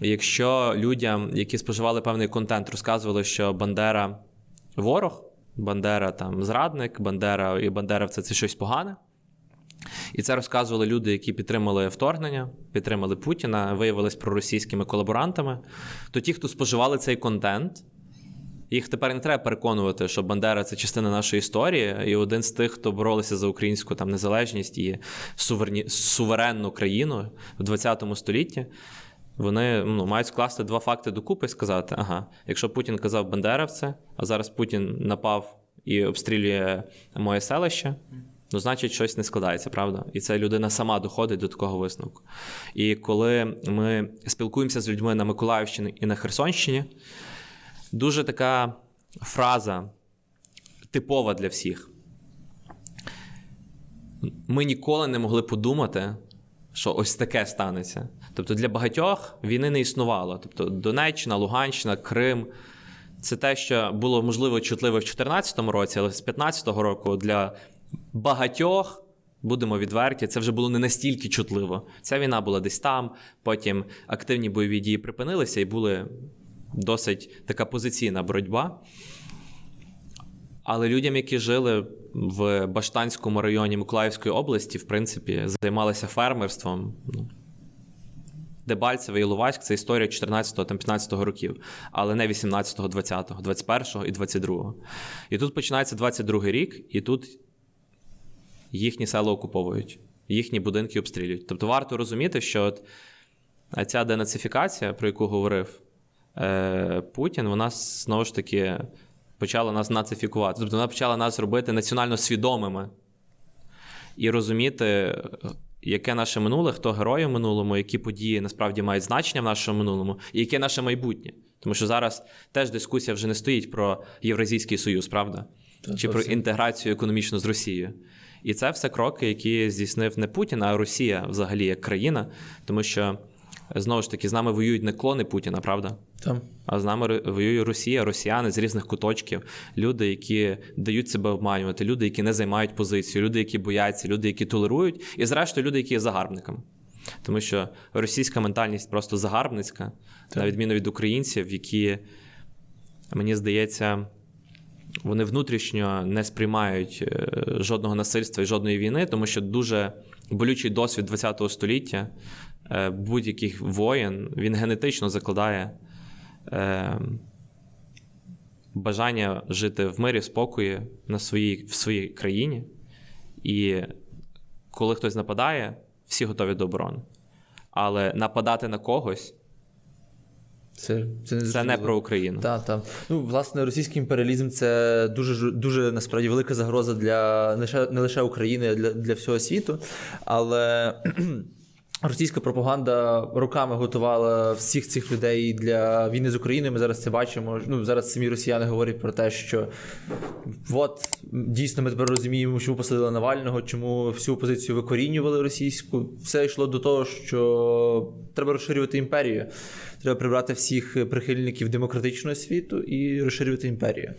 Якщо людям, які споживали певний контент, розказували, що Бандера ворог, Бандера там зрадник, Бандера і Бандеровці це щось погане. І це розказували люди, які підтримали вторгнення, підтримали Путіна, виявились проросійськими колаборантами. То ті, хто споживали цей контент, їх тепер не треба переконувати, що Бандера це частина нашої історії, і один з тих, хто боролися за українську там незалежність і суверенну країну в 20 столітті. Вони ну, мають скласти два факти докупи і сказати: ага, якщо Путін казав Бандеровце, а зараз Путін напав і обстрілює моє селище, ну значить щось не складається, правда? І ця людина сама доходить до такого висновку. І коли ми спілкуємося з людьми на Миколаївщині і на Херсонщині, дуже така фраза типова для всіх. Ми ніколи не могли подумати, що ось таке станеться. Тобто для багатьох війни не існувало. Тобто Донеччина, Луганщина, Крим. Це те, що було можливо чутливо в 2014 році, але з 2015 року для багатьох, будемо відверті, це вже було не настільки чутливо. Ця війна була десь там, потім активні бойові дії припинилися і були досить така позиційна боротьба. Але людям, які жили в Баштанському районі Миколаївської області, в принципі, займалися фермерством. Ну, Дебальцеве і Лувацьк це історія 14-15 років, але не 18-го, 20-го, 21-го і 22-го. І тут починається 22-й рік, і тут їхні села окуповують, їхні будинки обстрілюють. Тобто варто розуміти, що от ця денацифікація, про яку говорив е, Путін, вона знову ж таки почала нас нацифікувати. Тобто вона почала нас робити національно свідомими і розуміти, яке наше минуле, хто герої в минулому, які події насправді мають значення в нашому минулому, і яке наше майбутнє. Тому що зараз теж дискусія вже не стоїть про Євразійський Союз, правда? Та, Чи про інтеграцію економічну з Росією. І це все кроки, які здійснив не Путін, а Росія взагалі як країна, тому що знову ж таки з нами воюють не клони Путіна, правда? Там. А з нами воює Росія, росіяни з різних куточків, люди, які дають себе обманювати, люди, які не займають позицію, люди, які бояться, люди, які толерують, і зрештою люди, які є загарбниками. Тому що російська ментальність просто загарбницька, на відміну від українців, які, мені здається, вони внутрішньо не сприймають е, жодного насильства і жодної війни, тому що дуже болючий досвід ХХ століття е, будь-яких воєн він генетично закладає е, бажання жити в мирі, спокої на своїй, в своїй країні. І коли хтось нападає, всі готові до оборони. Але нападати на когось Це, це, не, це не про Україну. Так, так. Ну, власне, російський імперіалізм це дуже дуже насправді велика загроза для не лише, не лише України, а для, для всього світу. Але російська пропаганда роками готувала всіх цих людей для війни з Україною. Ми зараз це бачимо. Ну, зараз самі росіяни говорять про те, що от дійсно ми тепер розуміємо, чому посадили Навального, чому всю опозицію викорінювали російську. Все йшло до того, що треба розширювати імперію. Треба прибрати всіх прихильників демократичного світу і розширювати імперію.